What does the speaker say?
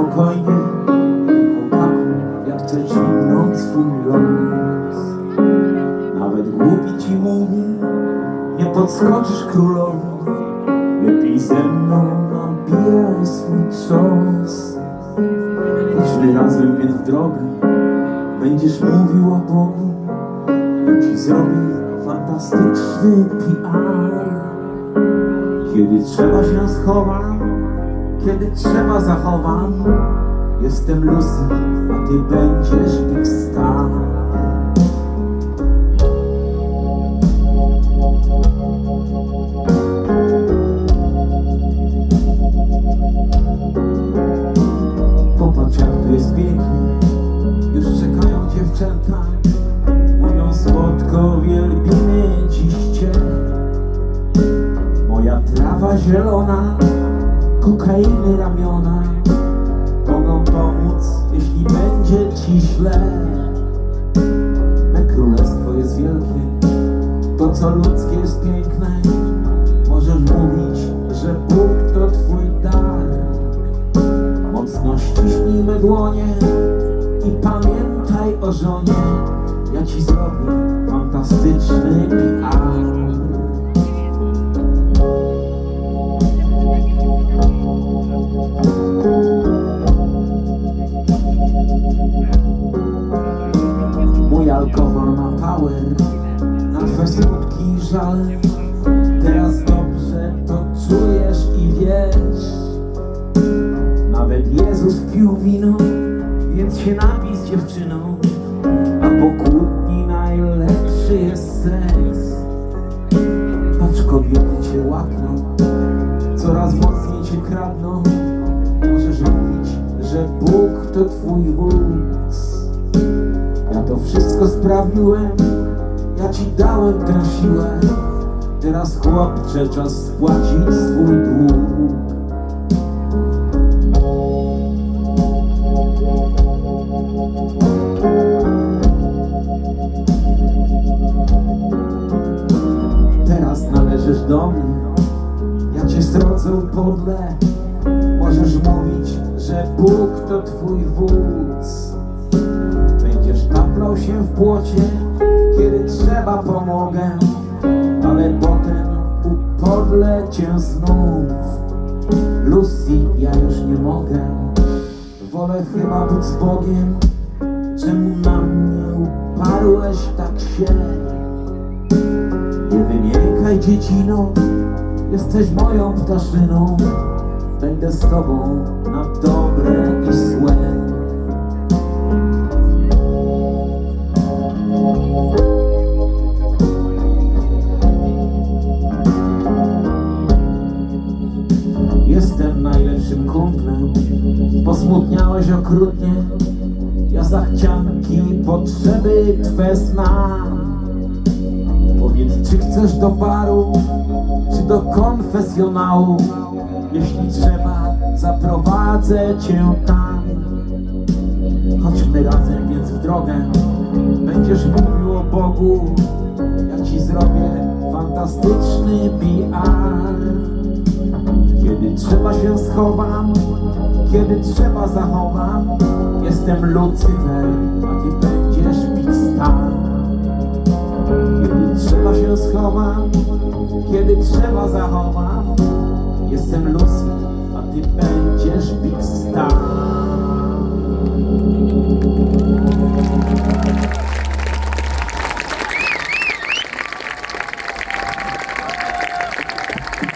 spokojnie, chłopaku, ja chcę dźwignąć swój los. Nawet głupi ci mówi, nie podskoczysz królowi, lepiej ze mną nabijaj swój czas. Chodźmy razem więc w drogę, będziesz mówił o Bogu, ja ci zrobię fantastyczny PR. Kiedy trzeba się schowam, kiedy trzeba zachowam, jestem Lucy, a ty będziesz Big Star. Popatrz jak to jest pięknie, już czekają dziewczęta, mówią słodko wielbimy dziś cię. Moja trawa zielona, kokainy ramiona Mogą pomóc, jeśli będzie ci źle. Me królestwo jest wielkie, to co ludzkie jest piękne. Możesz mówić, że Bóg to twój dar. Mocno ściśnijmy dłonie i pamiętaj o żonie. Ja ci zrobię fantastyczny PR Mój alkohol ma power na twe smutki i żale Teraz dobrze to czujesz i wiesz. Nawet Jezus pił wino, więc się napij z dziewczyną kradną Możesz mówić, że Bóg to twój wódz ja to wszystko sprawiłem, ja ci dałem tę siłę. Teraz chłopcze, czas spłacić swój dług. Teraz należysz do mnie, ja cię srodzę podle. Możesz mówić, że Bóg to twój wódz. Będziesz taplał się w płocie, kiedy trzeba pomogę, ale potem upodlę cię znów. Lucy, ja już nie mogę, wolę chyba być z Bogiem. Czemu na mnie uparłeś tak się? Nie wymiękaj dziecino, jesteś moją ptaszyną. Będę z tobą na dobre i złe. Jestem najlepszym kumplem. Posmutniałeś okrutnie. Ja zachcianki potrzeby Twe znam. Powiedz, czy chcesz do baru Czy do konfesjonału Jeśli trzeba, zaprowadzę Cię tam. Chodźmy razem więc w drogę. Będziesz mówił o Bogu. Ja Ci zrobię fantastyczny PR kiedy trzeba się schowam, kiedy trzeba zachowam Jestem Lucyfer, a ty będziesz Big Star. Kiedy trzeba się schowam, kiedy trzeba zachowam